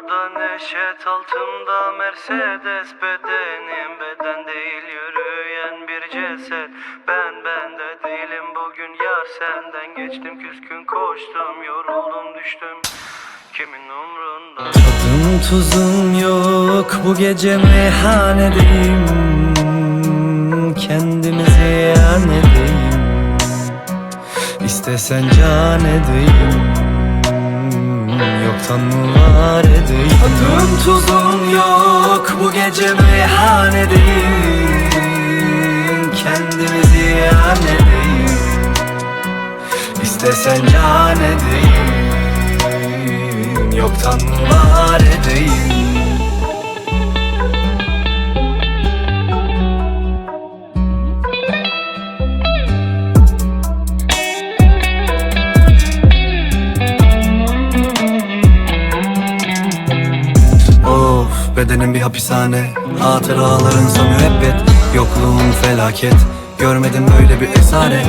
Radyoda neşet altımda Mercedes bedenim. Beden değil yürüyen bir ceset. Ben bende değilim bugün yar senden. Geçtim küskün koştum yoruldum düştüm. Kimin umrunda? Tadım tuzum yok bu gece meyhanedeyim. Kendimi ziyan edeyim İstesen can edeyim Var edeyim Tadım tuzum yok bu gece meyhanedeyim. Kendimi ziyan edeyim. İstesen can edeyim. Yoktan var edeyim bedenim bir hapishane. Hatıraların son müebbet Yokluğun felaket. Görmedim böyle bir esaret.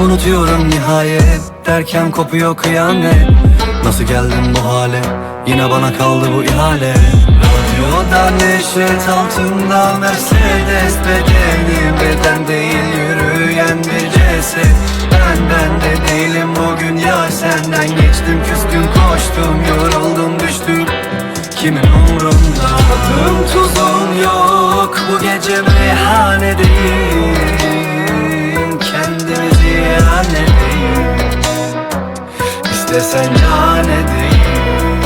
Unutuyorum nihayet Derken kopuyor kıyamet. Nasıl geldim bu hale? Yine bana kaldı bu ihale. Radyoda neşet altında Mercedes bedenim Beden değil yürüyen bir ceset. Ben ben de değilim bugün ya Senden. Geçtim küskün koştum Yoruldum düştüm Kimin umrunda? Tadım tuzum yok. Bu gece meyhanedeyim Kendimi ziyan edeyim İstesen can edeyim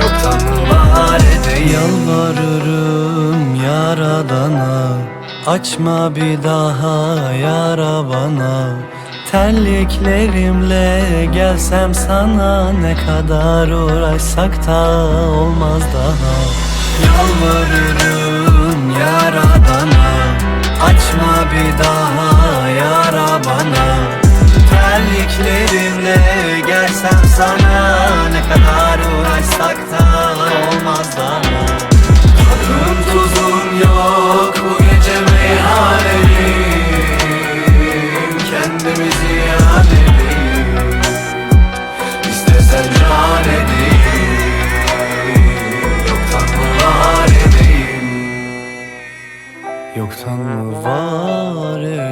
Yoktan var edeyim Yalvarırım yaradana Açma bir daha yara bana Terliklerimle gelsem sana Ne kadar uğraşsak da olmaz daha. Yalvarırım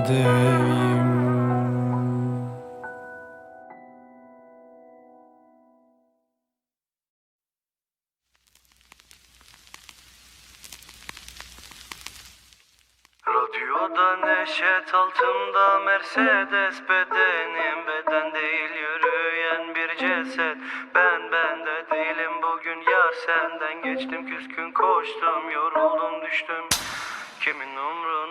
var edeyim Radyoda neşet altımda Mercedes bedenim. Beden değil yürüyen bir ceset. Ben bende değilim bugün yar senden. Geçtim küskün koştum yoruldum düştüm. Kimin Tadım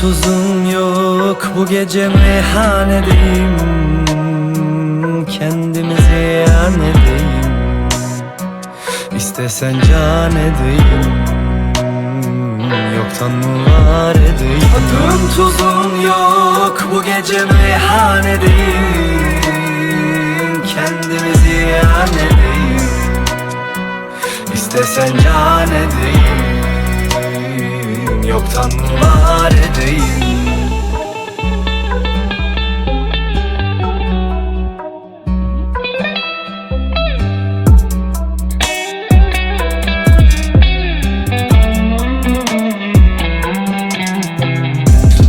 tuzum yok. Bu gece meyhanedeyim. Kendimi ziyan edeyim. İstesen can edeyim. Yoktan mı var edeyim. Tadım tuzum yok. Bu gece meyhanedeyim. Kendimi ziyan edeyim. İstesen can edeyim Yoktan var edeyim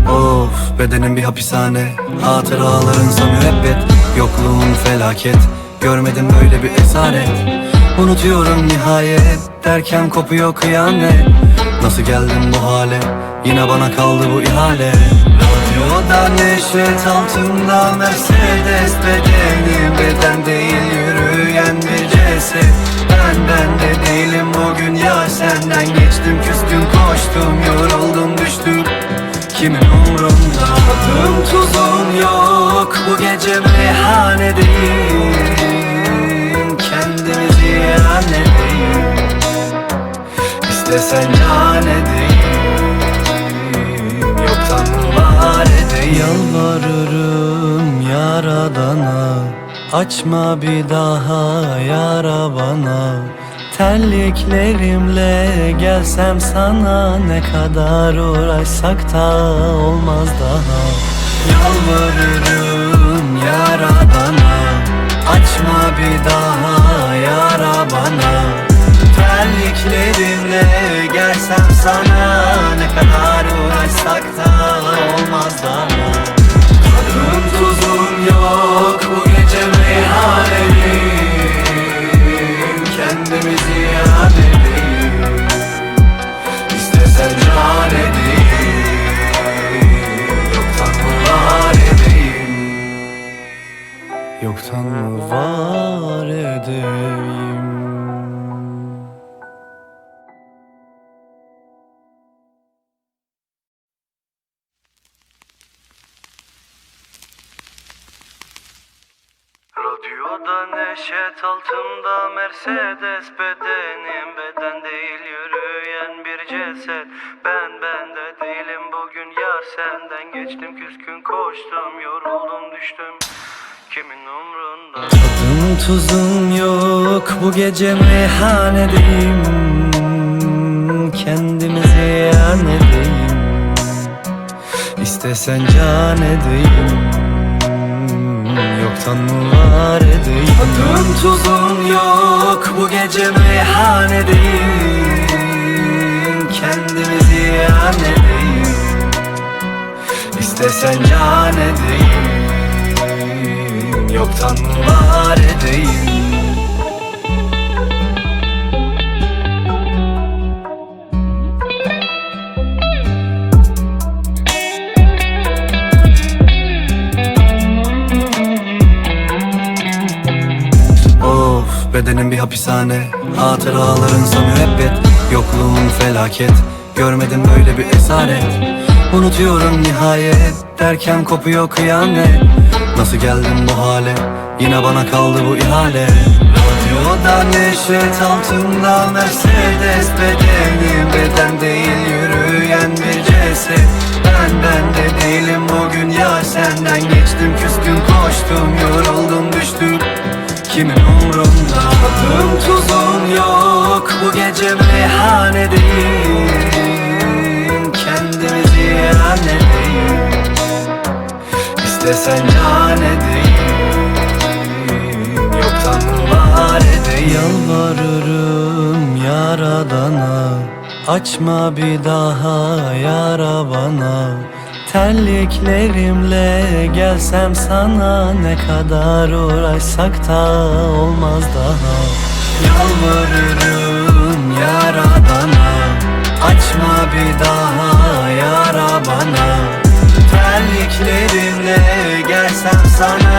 Of bedenim bir hapishane. Hatıraların son müebbet. Yokluğun felaket. Görmedim böyle bir esaret. Unutuyorum nihayet. Derken kopuyor kıyamet Nasıl geldim bu hale? Yine bana kaldı bu ihale. Radyoda neşet altında Mercedes bedenim Beden değil yürüyen bir ceset. Ben ben de değilim bugün ya Senden. Geçtim küskün koştum Yoruldum düştüm. Kimin umrunda? Tadım tuzum yok. Bu gece meyhanedeyim İstesen can edeyim Yoktan var edeyim Yalvarırım yaradana Açma bir daha yara bana. Terliklerimle gelsem sana Ne kadar uğraşsak da olmaz daha. Yalvarırım yaradana Açma bir daha yara bana ellerimle Gersem sana ne kadar uğraşsak da olmazdan Radyoda neşet altımda Mercedes bedenim. Beden değil yürüyen bir ceset. Ben bende değilim bugün yar senden. Geçtim küskün koştum yoruldum düştüm. Kimin umrunda? Tadım tuzum yok bu gece meyhanedeyim Kendimizi yan edeyim. İstesen can edeyim Var edeyim Tadım tuzum yok bu gece meyhanedeyim. Kendimizi yan edeyim. İstesen can edeyim. Yoktan var edeyim bedenim bir hapishane. Hatıraların son müebbet. Yokluğun felaket. Görmedim böyle bir esaret. Unutuyorum nihayet. Derken kopuyor kıyamet. Nasıl geldim bu hale? Yine bana kaldı bu ihale. Radyoda neşet altında Mercedes Bedenim. Beden değil yürüyen bir ceset. Ben ben de değilim bugün ya senden. Geçtim Küskün koştum yoruldum düştüm Kimin umrunda? Tadım tuzum yok. Bu gece meyhanedeyim. Kendimizi yan edeyim. İstesen can edeyim. Yoktan var edeyim. Yalvarırım yaradana Açma bir daha yara bana Terliklerimle gelsem sana Ne kadar uğraşsak da olmaz daha. Yalvarırım yaradana Açma bir daha yara bana. Terliklerimle gelsem sana